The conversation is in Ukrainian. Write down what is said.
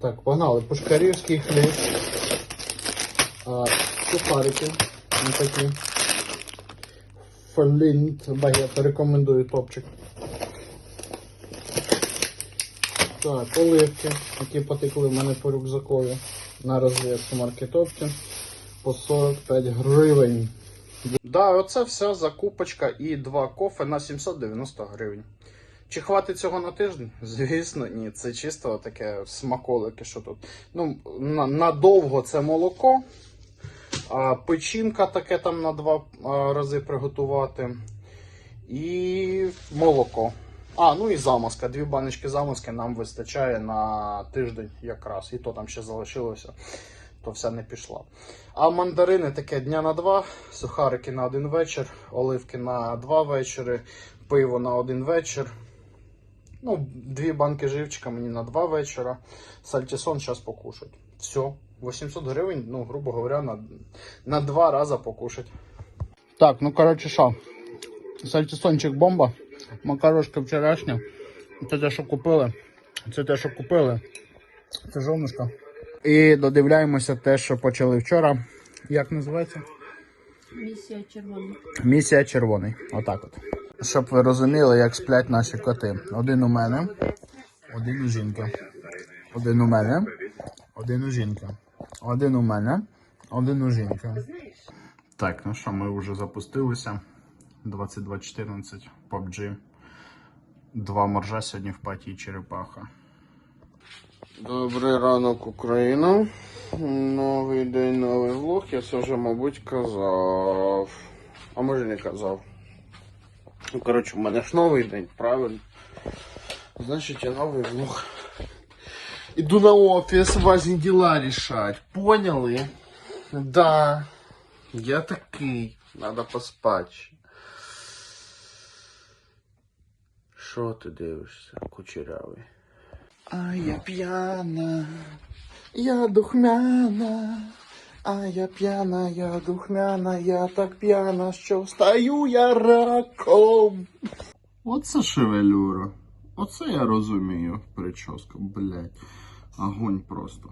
Так, погнали. Пушкарівський хліб. Сухарики. Ось такі. Флінт багет. Рекомендую топчик. Так, оливки, які потекли в мене по рюкзакові на розв'язку маркетопці по 45 гривень. Да, оце вся закупочка і два кофе на 790 гривень. Чи хватить цього на тиждень? Звісно, ні. Це чисто таке смаколики, що тут. Ну, надовго це молоко, а печінка таке там на два рази приготувати. І молоко. А, ну і замазка. Дві баночки замазки нам вистачає на тиждень якраз. І то там ще залишилося, то вся не пішла. А мандарини таке дня на два, сухарики на один вечір, оливки на два вечори, пиво на один вечір. Ну, дві банки живчика мені на два вечора. Сальтісон зараз покушать. Все. 800 гривень, ну, грубо говоря, на, на два рази покушать. Так, ну коротше що. Сальтісончик бомба. Макарошка вчорашня. Це те, що купили. Це те, що купили. Це жовнишко. І додивляємося те, що почали вчора. Як називається? Місія червона. Місія червоний. Отак от. Щоб ви розуміли, як сплять наші коти. Один у мене, один у жінки. Один у мене, один у жінки. Один у мене, один у жінки. Так, ну що, ми вже запустилися. 22.14 PUBG. Два моржа сьогодні в паті і черепаха. Добрий ранок, Україна. Новий день, новий влог. Я це вже, мабуть, казав. А може не казав. Ну, коротше, у мене ж новий день, правильно? Значить, я новий влог. Иду на офис, важные дела решать. Поняли? Да. Я такий. Надо поспать. Що ти дивишся, кучерявий? А я п'яна, я духмяна, а я п'яна, я духмяна, я так п'яна, що стаю я раком. Оце шевелюра. Оце я розумію прическа, блядь. Огонь просто.